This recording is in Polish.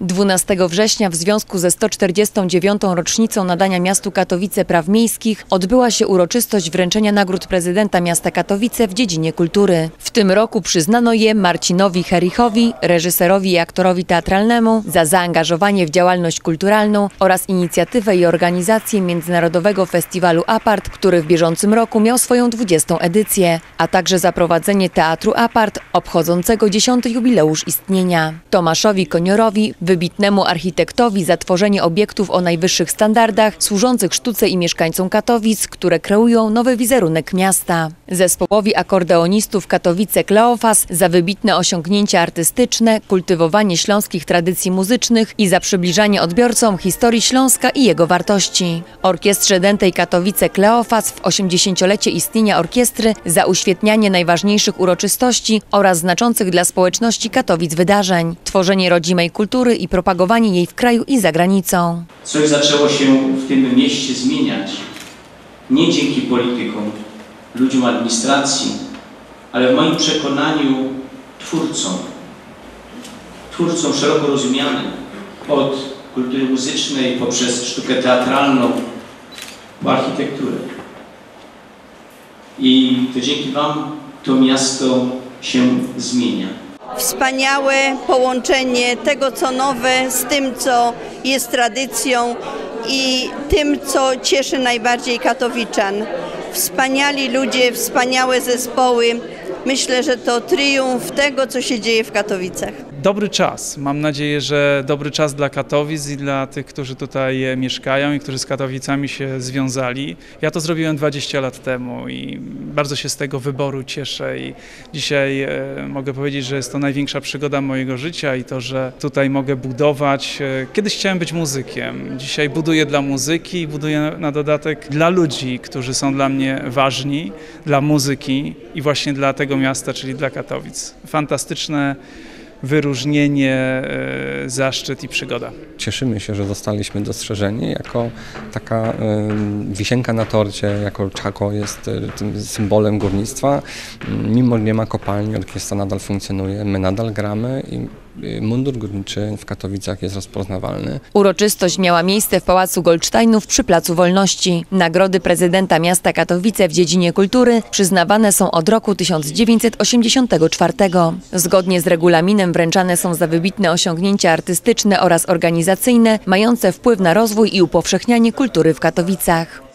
12 września w związku ze 149. rocznicą nadania miastu Katowice praw miejskich odbyła się uroczystość wręczenia nagród prezydenta miasta Katowice w dziedzinie kultury. W tym roku przyznano je Marcinowi Herichowi, reżyserowi i aktorowi teatralnemu za zaangażowanie w działalność kulturalną oraz inicjatywę i organizację Międzynarodowego Festiwalu Apart, który w bieżącym roku miał swoją 20. edycję, a także za prowadzenie Teatru Apart obchodzącego 10. jubileusz istnienia. Tomaszowi Koniorowi, wybitnemu architektowi za tworzenie obiektów o najwyższych standardach, służących sztuce i mieszkańcom Katowic, które kreują nowy wizerunek miasta. Zespołowi akordeonistów Katowice Kleofas za wybitne osiągnięcia artystyczne, kultywowanie śląskich tradycji muzycznych i za przybliżanie odbiorcom historii Śląska i jego wartości. Orkiestrze Dętej Katowice Kleofas w 80-lecie istnienia orkiestry za uświetnianie najważniejszych uroczystości oraz znaczących dla społeczności Katowic wydarzeń, tworzenie rodzimej kultury i propagowanie jej w kraju i za granicą. Coś zaczęło się w tym mieście zmieniać. Nie dzięki politykom, ludziom administracji, ale w moim przekonaniu twórcom. Twórcom szeroko rozumianym. Od kultury muzycznej, poprzez sztukę teatralną, po architekturę. I to dzięki Wam to miasto się zmienia. Wspaniałe połączenie tego, co nowe, z tym, co jest tradycją i tym, co cieszy najbardziej Katowiczan. Wspaniali ludzie, wspaniałe zespoły. Myślę, że to triumf tego, co się dzieje w Katowicach. Dobry czas. Mam nadzieję, że dobry czas dla Katowic i dla tych, którzy tutaj e, mieszkają i którzy z Katowicami się związali. Ja to zrobiłem 20 lat temu i bardzo się z tego wyboru cieszę i dzisiaj e, mogę powiedzieć, że jest to największa przygoda mojego życia i to, że tutaj mogę budować. E, Kiedyś chciałem być muzykiem. Dzisiaj buduję dla muzyki i buduję na- na dodatek dla ludzi, którzy są dla mnie ważni, dla muzyki i właśnie dla tego miasta, czyli dla Katowic. Fantastyczne wyróżnienie, e, zaszczyt i przygoda. Cieszymy się, że zostaliśmy dostrzeżeni jako taka wisienka na torcie, jako Czako jest e, tym symbolem górnictwa. Mimo nie ma kopalni, orkiestra nadal funkcjonuje, my nadal gramy i mundur górniczy w Katowicach jest rozpoznawalny. Uroczystość miała miejsce w Pałacu Goldsteinów przy Placu Wolności. Nagrody prezydenta miasta Katowice w dziedzinie kultury przyznawane są od roku 1984. Zgodnie z regulaminem wręczane są za wybitne osiągnięcia artystyczne oraz organizacyjne, mające wpływ na rozwój i upowszechnianie kultury w Katowicach.